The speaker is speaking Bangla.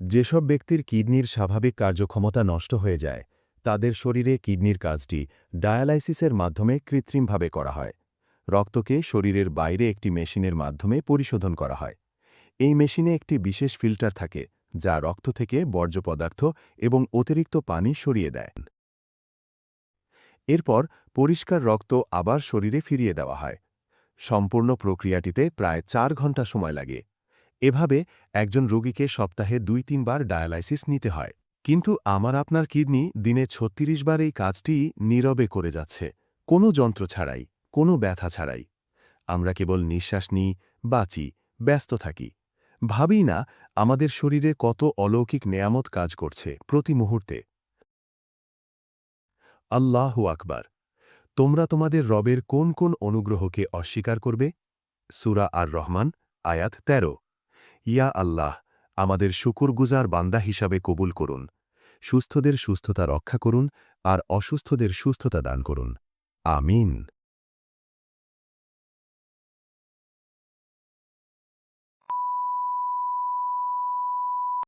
যেসব ব্যক্তির কিডনির স্বাভাবিক কার্যক্ষমতা নষ্ট হয়ে যায়, তাদের শরীরে কিডনির কাজটি ডায়ালাইসিসের মাধ্যমে কৃত্রিমভাবে করা হয়। রক্তকে শরীরের বাইরে একটি মেশিনের মাধ্যমে পরিশোধন করা হয়। এই মেশিনে একটি বিশেষ ফিল্টার থাকে, যা রক্ত থেকে বর্জ্য পদার্থ এবং অতিরিক্ত পানি সরিয়ে দেয়। এরপর পরিষ্কার রক্ত আবার শরীরে ফিরিয়ে দেওয়া হয়। সম্পূর্ণ প্রক্রিয়াটিতে প্রায় চার ঘণ্টা সময় লাগে। এভাবে একজন রোগীকে সপ্তাহে দুই তিনবার ডায়ালাইসিস নিতে হয়। কিন্তু আমার আপনার কিডনি দিনে ছত্রিশ বার এই কাজটি নীরবে করে যাচ্ছে। কোনো যন্ত্র ছাড়াই, কোনো ব্যথা ছাড়াই। আমরা কেবল নিঃশ্বাস নিই, বাঁচি, ব্যস্ত থাকি। ভাবি না আমাদের শরীরে কত অলৌকিক নেয়ামত কাজ করছে প্রতি মুহূর্তে। আল্লাহ আকবার। তোমরা তোমাদের রবের কোন কোন অনুগ্রহকে অস্বীকার করবে? সুরা আর রহমান আয়াত ১৩ ইয়া আল্লাহ, আমাদের শুকুরগুজার বান্দা হিসাবে কবুল করুন, সুস্থদের সুস্থতা রক্ষা করুন, আর অসুস্থদের সুস্থতা দান করুন। আমিন।